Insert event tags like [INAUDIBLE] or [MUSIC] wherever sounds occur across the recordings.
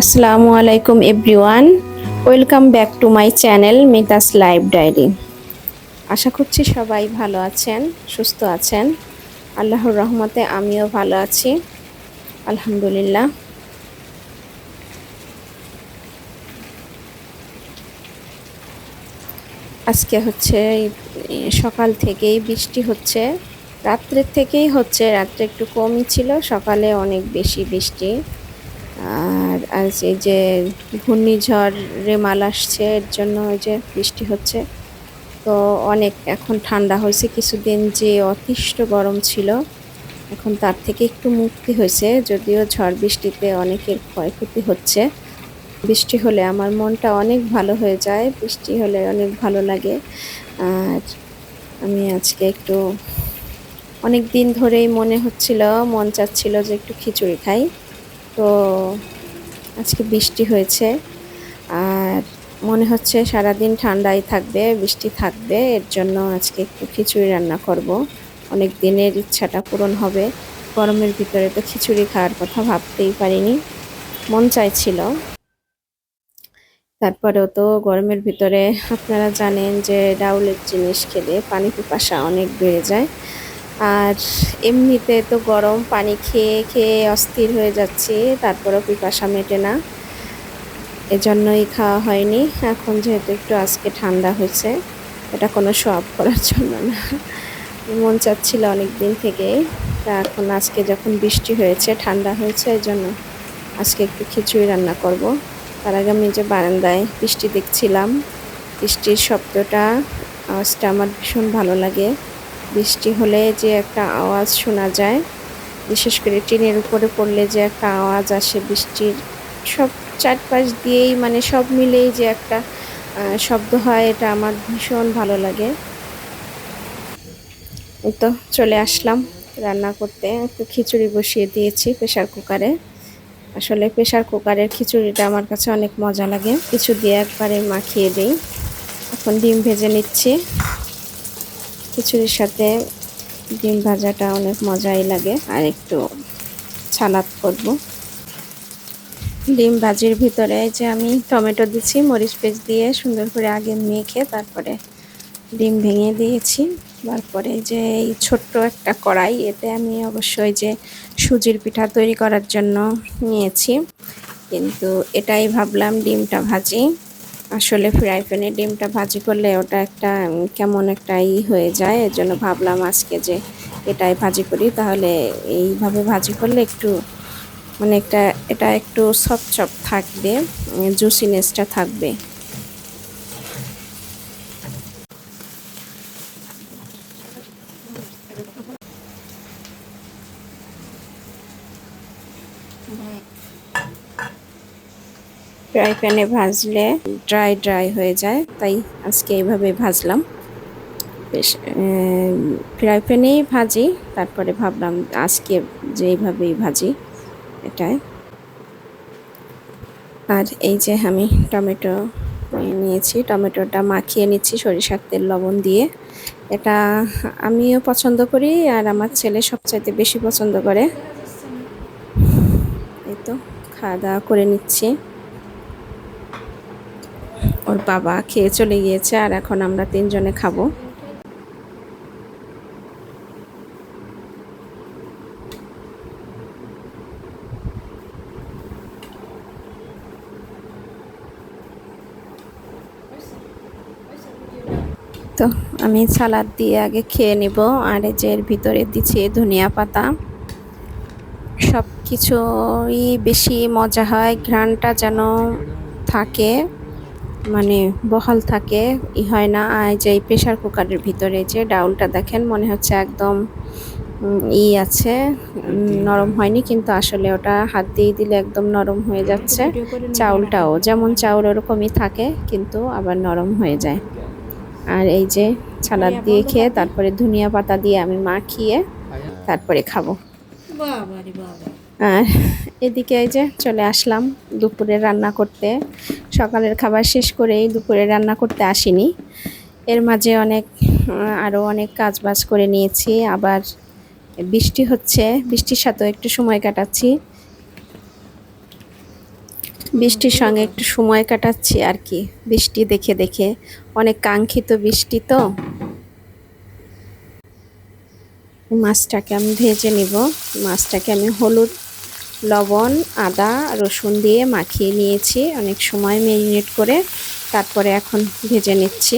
আসসালামু আলাইকুম everyone. Welcome back to my channel Mitas live diary. আশা করছি সবাই ভালো আছেন, সুস্থ আছেন। আল্লাহর রহমতে আমিও ভালো আছি, আলহামদুলিল্লাহ। আজকে হচ্ছে সকাল থেকেই বৃষ্টি হচ্ছে। রাত্রের থেকেই হচ্ছে, রাত্রে একটু কমই ছিল, সকালে অনেক বেশি বৃষ্টি। আর এই যে ঘূর্ণিঝড় রেমাল আসছে, এর জন্য ওই যে বৃষ্টি হচ্ছে। তো অনেক এখন ঠান্ডা হয়েছে, কিছুদিন যে অতিষ্ঠ গরম ছিল, এখন তার থেকে একটু মুক্তি হয়েছে, যদিও ঝড় বৃষ্টিতে অনেকের ক্ষয়ক্ষতি হচ্ছে। বৃষ্টি হলে আমার মনটা অনেক ভালো হয়ে যায়, বৃষ্টি হলে অনেক ভালো লাগে। আর আমি আজকে একটু অনেক দিন ধরেই মনে হচ্ছিল, মন চাচ্ছিল যে একটু খিচুড়ি খাই। তো আজকে বৃষ্টি হয়েছে। আর মনে হচ্ছে সারাদিন ঠান্ডাই থাকবে, বৃষ্টি থাকবে, এর জন্য আজকে একটু খিচুড়ি রান্না করব। অনেক দিনের ইচ্ছাটা পূরণ হবে। গরমের ভিতরে তো খিচুড়ি খাওয়ার কথা ভাবতেই পারিনি। মন চাইছিল। তারপরেও তো গরমের ভিতরে আপনারা জানেন যে ডাউলের জিনিস খেলে পানি পিপাসা অনেক বেড়ে যায়। আর এমনিতে তো গরম, পানি খেয়ে খেয়ে অস্থির হয়ে যাচ্ছি, তারপরেও পিপাসা মেটে না। এজন্যই খাওয়া হয়নি। এখন যেহেতু একটু আজকে ঠান্ডা হয়েছে, এটা কোনো শপ করার জন্য না। মন চাচ্ছিল অনেক দিন থেকে তা এখন আজকে যখন বৃষ্টি হয়েছে, ঠান্ডা হয়েছে এই জন্য আজকে একটু খিচুড়ি রান্না করব। তার আগে আমি যে বারান্দায় বৃষ্টি দেখছিলাম, বৃষ্টির শব্দটা, আওয়াজটা আমার ভীষণ ভালো লাগে। বৃষ্টি হলে যে একটা আওয়াজ শোনা যায়, বিশেষ করে ট্রেনের উপরে পড়লে যে একটা আওয়াজ আসে বৃষ্টির, সব চারপাশ দিয়েই মানে সব মিলেই যে একটা শব্দ হয়, এটা আমার ভীষণ ভালো লাগে। তো চলে আসলাম রান্না করতে, একটু খিচুড়ি বসিয়ে দিয়েছি প্রেশার কুকারে। আসলে প্রেশার কুকারের খিচুড়িটা আমার কাছে অনেক মজা লাগে, কিছু দিয়ে একবারে মাখিয়ে দিই। এখন ডিম ভেজে নিচ্ছি। খিচুড়ির সাথে ডিম ভাজাটা অনেক মজাই লাগে। আর একটু ছালাদ করব। ডিম ভাজির ভিতরে যে আমি টমেটো দিচ্ছি, মরিচ পেস্ট দিয়ে সুন্দর করে আগে মেখে তারপরে ডিম ভেঙে দিয়েছি। তারপরে যে এই ছোট্ট একটা কড়াই, এতে আমি অবশ্যই যে সুজির পিঠা তৈরি করার জন্য নিয়েছি। কিন্তু এটাই ভাবলাম ডিমটা ভাজি। আসলে ফ্রাই প্যানে ডিমটা ভাজি করলে ওটা একটা কেমন একটা ই হয়ে যায়। এর জন্য ভাবলাম আজকে যে এটাই ভাজি করি। তাহলে এইভাবে ভাজি করলে একটু মানে একটা, এটা একটু সফট থাকবে জুসিনেসটা থাকবে। ফ্রাই প্যানে ভাজলে ড্রাই ড্রাই হয়ে যায়, তাই আজকে এইভাবে ভাজলাম। বেশ ফ্রাই প্যানেই ভাজি, তারপরে ভাবলাম আজকে যে এইভাবেই ভাজি এটাই। আর এই যে আমি টমেটো নিয়েছি, টমেটোটা মাখিয়ে নিচ্ছি সরিষার তেল, লবণ দিয়ে। এটা আমিও পছন্দ করি আর আমার ছেলে সবচাইতে বেশি পছন্দ করে। এই তো, খাওয়া দাওয়া করে নিচ্ছি। ওর বাবা খেয়ে চলে গিয়েছে আর এখন আমরা তিনজনে খাব। তো আমি সালাদ দিয়ে আগে খেয়ে নিব আর যে এর ভিতরে দিচ্ছি ধনিয়া পাতা। সব কিছুই বেশি মজা হয়, ঘ্রাণটা যেন থাকে। মানে বহাল থাকে ই হয় না। আর যে প্রেশার কুকারের ভিতরে যে ডাউলটা দেখেন মনে হচ্ছে একদম ই আছে নরম হয়নি কিন্তু আসলে ওটা হাত দিয়ে দিলে একদম নরম হয়ে যাচ্ছে। চাউলটাও যেমন চাউল ওরকমই থাকে কিন্তু আবার নরম হয়ে যায়। আর এই যে ছালাদ দিয়ে খেয়ে তারপরে ধনিয়া পাতা দিয়ে আমি মাখিয়ে তারপরে খাব। আর এদিকে এই যে চলে আসলাম দুপুরে রান্না করতে। সকালের খাবার শেষ করেই দুপুরে রান্না করতে আসিনি। এর মাঝে অনেক আরও অনেক কাজ বাজ করে নিয়েছি। আবার বৃষ্টি হচ্ছে, বৃষ্টির সাথেও একটু সময় কাটাচ্ছি। বৃষ্টির সঙ্গে একটু সময় কাটাচ্ছি আর কি, বৃষ্টি দেখে দেখে। অনেক কাঙ্ক্ষিত বৃষ্টি তো। মাছটাকে আমি ভেজে নিব। মাছটাকে আমি হলুদ লবণ, আদা, রসুন দিয়ে মাখিয়ে নিয়েছি। অনেক সময় মেরিনেট করে তারপরে এখন ভেজে নিচ্ছি।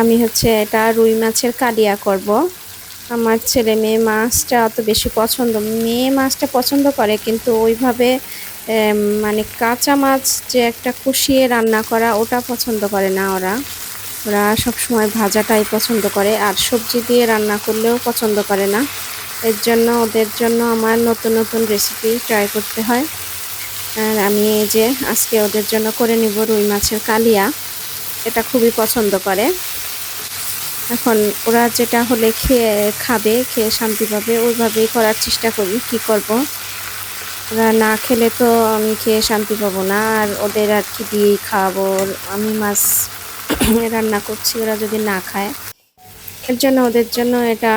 আমি হচ্ছে এটা রুই মাছের কালিয়া করব। আমার ছেলে মেয়ে মাছটা অত বেশি পছন্দ, মেয়ে মাছটা পছন্দ করে কিন্তু ওইভাবে মানে কাঁচা মাছ যে একটা কষিয়ে রান্না করা ওটা পছন্দ করে না ওরা। ওরা সবসময় ভাজাটাই পছন্দ করে, আর সবজি দিয়ে রান্না করলেও পছন্দ করে না। এর জন্য, ওদের জন্য আমার নতুন নতুন রেসিপি ট্রাই করতে হয়। আর আমি এই যে আজকে ওদের জন্য করে নিব রুই মাছের কালিয়া। এটা খুবই পছন্দ করে। এখন ওরা যেটা হলে খেয়ে খাবে, খেয়ে শান্তি পাবে, ওইভাবেই করার চেষ্টা করি, কি করব? ওরা না খেলে তো আমি খেয়ে শান্তি পাবো না, আর ওদের আর কি দিয়েই খাওয়াবো? আমি মাছ রান্না করছি, ওরা যদি না খায়। এর জন্য ওদের জন্য এটা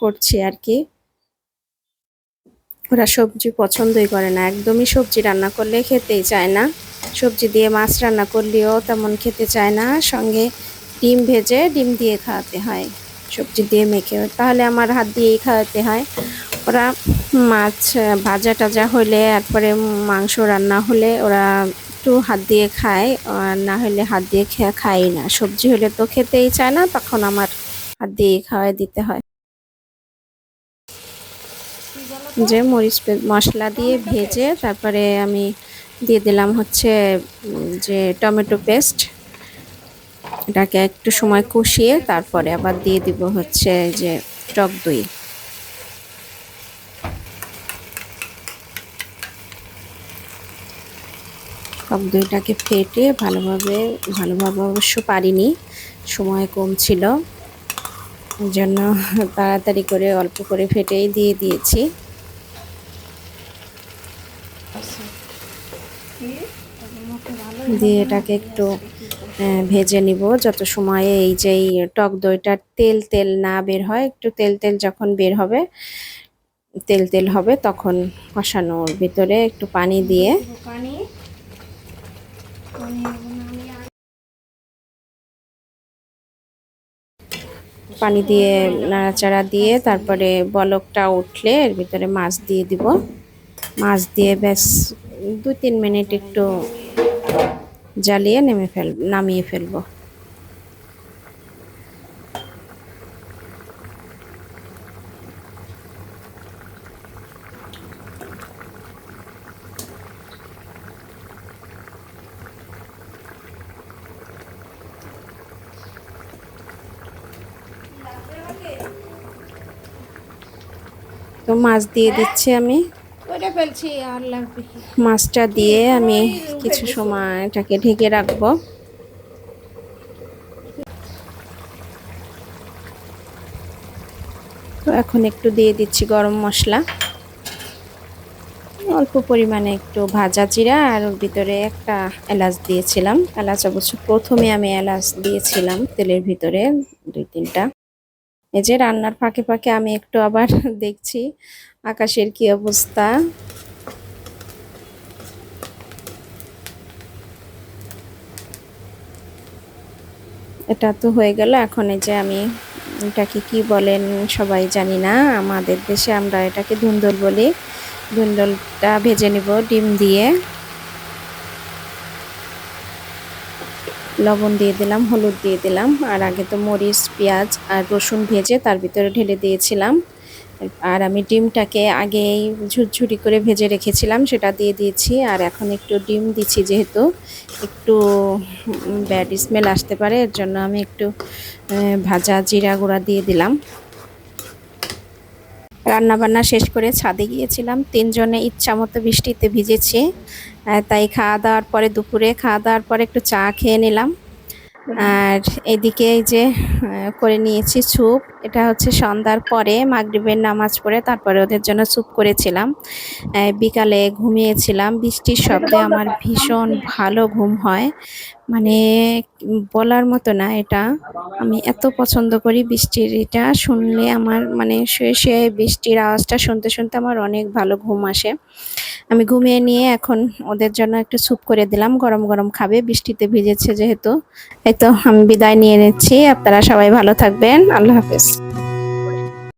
করছি আর কি। ওরা সবজি পছন্দই করে না, একদমই সবজি রান্না করলে খেতেই চায় না। সবজি দিয়ে মাছ রান্না করলেও তেমন খেতে চায় না, সঙ্গে ডিম ভেজে ডিম দিয়ে খাওয়াতে হয়, সবজি দিয়ে মেখে। তাহলে আমার হাত দিয়েই খাওয়াতে হয়। ওরা মাছ ভাজা টাজা হলে, তারপরে মাংস রান্না হলে ওরা একটু হাত দিয়ে খায় আর না হলে হাত দিয়ে খেয়ে খাই না। সবজি হলে তো খেতেই চায় না, তখন আমার হাত দিয়ে খাওয়াই দিতে হয়। যে মরিচ মশলা দিয়ে ভেজে তারপরে আমি দিয়ে দিলাম হচ্ছে যে টমেটো পেস্ট। এটাকে একটু সময় কষিয়ে তারপরে আবার দিয়ে দিব হচ্ছে যে টক দই। টক দইটাকে ফেটে ভালোভাবে ভালোভাবে অবশ্য পারিনি, সময় কম ছিল। জন্য তাড়াতাড়ি করে অল্প করে ফেটেই দিয়ে দিয়েছি। দিয়ে এটাকে একটু ভেজে নিব। যত সময়ে এই যে টক দইটার তেল তেল না বের হয়, একটু তেল তেল যখন বের হবে, তেল তেল হবে, তখন কষানোর ভিতরে একটু পানি দিয়ে পানি পানি দিয়ে নাড়াচাড়া দিয়ে তারপরে বলকটা উঠলে এর ভিতরে মাছ দিয়ে দিব। মাছ দিয়ে ব্যাস দু তিন মিনিট একটু জ্বালিয়ে নেমে ফেল, নামিয়ে ফেলব। তো মাছ দিয়ে দিচ্ছি আমি। মাছটা দিয়ে আমি কিছু সময় এটাকে ঢেকে রাখব। তো এখন একটু দিয়ে দিচ্ছি গরম মশলা। অল্প পরিমাণে একটু ভাজা জিরা আর ওর ভিতরে একটা এলাচ দিয়েছিলাম। এলাচ অবশ্য প্রথমে আমি এলাচ দিয়েছিলাম তেলের ভিতরে দুই তিনটা। এই যে রান্নার ফাঁকে ফাঁকে আমি একটু আবার [LAUGHS] দেখছি আকাশের কি অবস্থা। এটা তো হয়ে গেল, এখন এই যে আমি এটাকে কি বলেন সবাই জানি না, আমাদের দেশে আমরা এটাকে ধুন্দল বলি। ধুন্দলটা ভেজে নিব, ডিম দিয়ে। লবণ দিয়ে দিলাম, হলুদ দিয়ে দিলাম, আর আগে তো মরিচ, পেঁয়াজ আর রসুন ভেজে তার ভিতরে ঢেলে দিয়েছিলাম। আর আমি ডিমটাকে আগেই ঝুরঝুরি করে ভেজে রেখেছিলাম, সেটা দিয়ে দিয়েছি, আর এখন একটু ডিম দিচ্ছি যেহেতু, একটু ব্যাড স্মেল আসতে পারে, এর জন্য আমি একটু ভাজা জিরা গুঁড়া দিয়ে দিলাম। রান্না বান্না শেষ করে ছাদে গিয়েছিলাম, তিনজনে ইচ্ছা মতো বৃষ্টিতে ভিজেছি তাই খাওয়া দাওয়ার পরে দুপুরে, খাওয়া দাওয়ার পরে একটু চা খেয়ে নিলাম। আর এদিকে এই যে করে নিয়েছি স্যুপ। এটা হচ্ছে সন্ধ্যার পরে মাগরিবের নামাজ পড়ে তারপরে ওদের জন্য স্যুপ করেছিলাম। বিকালে ঘুমিয়েছিলাম। বৃষ্টির শব্দে আমার ভীষণ ভালো ঘুম হয়। মানে বলার মতো না এটা। আমি এত পছন্দ করি বৃষ্টির এটা। শুনলে আমার মানে শুয়ে শুয়ে বৃষ্টির আওয়াজটা শুনতে শুনতে আমার অনেক ভালো ঘুম আসে। আমি ঘুমিয়ে নিয়ে এখন ওদের জন্য একটু স্যুপ করে দিলাম। গরম গরম খাবে। বৃষ্টিতে ভিজেছে যেহেতু। এই তো আমি বিদায় নিয়ে নিচ্ছি। আপনারা সবাই ভালো থাকবেন। আল্লাহ হাফেজ।